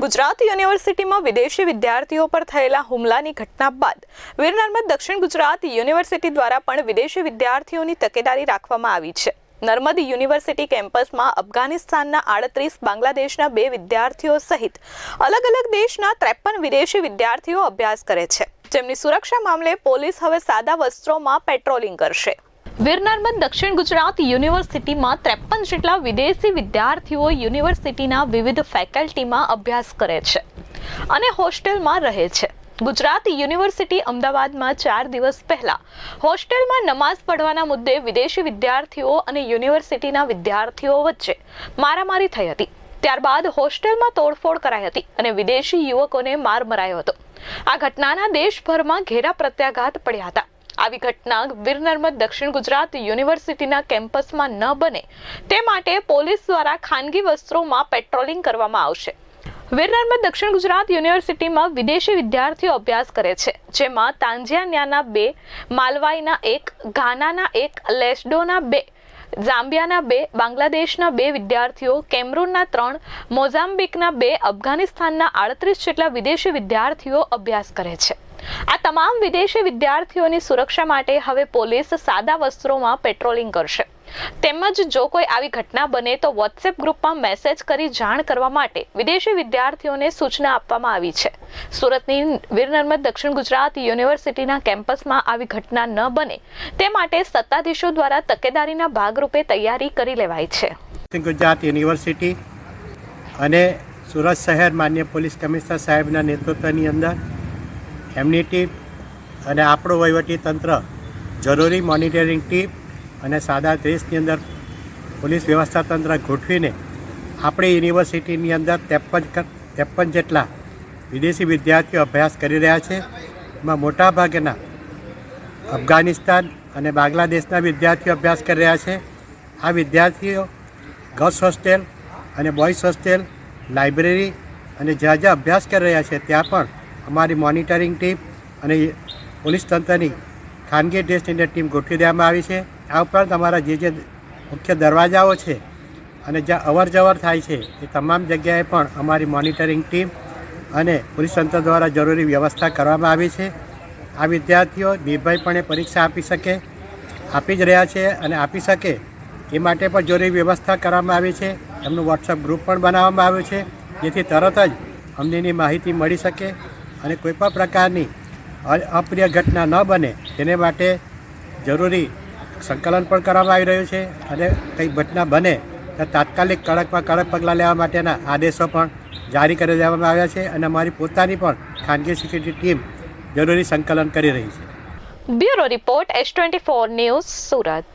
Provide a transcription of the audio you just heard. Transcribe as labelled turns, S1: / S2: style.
S1: ગુજરાત યુનિવર્સિટીમાં વિદેશી વિદ્યાર્થીઓ પર થયેલા હુમલાની ઘટના બાદ વીર નર્મદ દક્ષિણ ગુજરાત યુનિવર્સિટી દ્વારા પણ વિદેશી વિદ્યાર્થીઓની તકેદારી રાખવામાં આવી છે. નર્મદ યુનિવર્સિટી કેમ્પસમાં અફઘાનિસ્તાનના આડત્રીસ, બાંગ્લાદેશના બે વિદ્યાર્થીઓ સહિત અલગ અલગ દેશના ત્રેપન વિદેશી વિદ્યાર્થીઓ અભ્યાસ કરે છે. જેમની સુરક્ષા મામલે પોલીસ હવે સાદા વસ્ત્રોમાં પેટ્રોલિંગ કરશે. વીર દક્ષિણ ગુજરાત યુનિવર્સિટીમાં ત્રેપન જેટલા વિદેશી વિદ્યાર્થીઓ યુનિવર્સિટીના વિવિધ ફેકલ્ટીમાં અભ્યાસ કરે છે અને હોસ્ટેલમાં રહે છે. ગુજરાત યુનિવર્સિટી અમદાવાદમાં ચાર દિવસ પહેલા હોસ્ટેલમાં નમાઝ પઢવાના મુદ્દે વિદેશી વિદ્યાર્થીઓ અને યુનિવર્સિટીના વિદ્યાર્થીઓ વચ્ચે મારામારી થઈ હતી. ત્યારબાદ હોસ્ટેલમાં તોડફોડ કરાઈ હતી અને વિદેશી યુવકોને માર મરાયો હતો. આ ઘટનાના દેશભરમાં ઘેરા પ્રત્યાઘાત પડ્યા હતા. આવી ઘટના વીર નર્મદ દક્ષિણ ગુજરાત યુનિવર્સિટીના કેમ્પસમાં ન બને. તે માટે પોલીસ દ્વારા ખાનગી વસ્ત્રોમાં પેટ્રોલિંગ કરવામાં આવશે. વીર નર્મદ દક્ષિણ ગુજરાત યુનિવર્સિટીમાં વિદેશી વિદ્યાર્થીઓ અભ્યાસ કરે છે. જેમાં તાંજિયાન્યાના બે, માલવાઈના એક, ઘાનાના એક, લેસ્ડોના બે, ઝામ્બિયાના બે, બાંગ્લાદેશના બે વિદ્યાર્થીઓ, કેમરૂનના ત્રણ, મોઝામ્બિકના બે, અફઘાનિસ્તાનના આડત્રીસ જેટલા વિદેશી વિદ્યાર્થીઓ અભ્યાસ કરે છે. આ તમામ વિદેશી વિદ્યાર્થીઓની સુરક્ષા માટે હવે પોલીસ સાદા વસ્ત્રોમાં પેટ્રોલિંગ કરશે. તેમજ જો કોઈ આવી ઘટના બને તો વોટ્સએપ ગ્રુપમાં મેસેજ કરી જાણ કરવા માટે વિદેશી વિદ્યાર્થીઓને સૂચના આપવામાં આવી છે. સુરતની વીર નર્મદ દક્ષિણ ગુજરાત યુનિવર્સિટીના કેમ્પસમાં આવી ઘટના ન બને તે માટે સત્તાધીશો દ્વારા તકેદારીના ભાગરૂપે તૈયારી કરી લેવાય છે.
S2: ગુજરાત યુનિવર્સિટી અને સુરત શહેર માન્ય પોલીસ કમિશનર સાહેબના નેતૃત્વની અંદર એમની ટીમ અને આપણું વહીવટી તંત્ર જરૂરી મોનિટરિંગ ટીમ અને સાદા દેશની અંદર પોલીસ વ્યવસ્થા તંત્ર ગોઠવીને આપણી યુનિવર્સિટીની અંદર ત્રેપન ત્રેપન જેટલા વિદેશી વિદ્યાર્થીઓ અભ્યાસ કરી રહ્યા છે. એમાં મોટાભાગેના અફઘાનિસ્તાન અને બાંગ્લાદેશના વિદ્યાર્થીઓ અભ્યાસ કરી રહ્યા છે. આ વિદ્યાર્થીઓ ગર્લ્સ હોસ્ટેલ અને બોયઝ હોસ્ટેલ લાઇબ્રેરી અને જ્યાં જ્યાં અભ્યાસ કરી રહ્યા છે ત્યાં પણ અમારી મોનિટરિંગ ટીમ અને પોલીસ તંત્રની ખાનગી અંદર ટીમ ગોઠવી દેવામાં આવી છે. આ ઉપરાંત અમારા જે જે મુખ્ય દરવાજાઓ છે અને જ્યાં અવર જવર થાય છે, એ તમામ જગ્યાએ પણ અમારી મોનિટરિંગ ટીમ અને પોલીસ તંત્ર દ્વારા જરૂરી વ્યવસ્થા કરવામાં આવી છે. આ વિદ્યાર્થીઓ નિર્ભયપણે પરીક્ષા આપી શકે, આપી જ રહ્યા છે અને આપી શકે એ માટે પણ જરૂરી વ્યવસ્થા કરવામાં આવી છે. એમનું વોટ્સઅપ ગ્રુપ પણ બનાવવામાં આવ્યું છે, જેથી તરત જ અમને એની માહિતી મળી શકે. અને કોઈપણ પ્રકારની અપ્રિય ઘટના ન બને, તેને માટે જરૂરી સંકલન પણ કરવામાં આવી રહ્યું છે અને કંઈ ઘટના બને તો તાત્કાલિક કડકમાં કડક પગલાં લેવા માટેના આદેશો પણ જારી કરી દેવામાં આવ્યા છે અને અમારી પોતાની પણ ખાનગી સિક્યુરિટી ટીમ જરૂરી સંકલન કરી રહી છે.
S1: Bureau report S twenty four news Surat.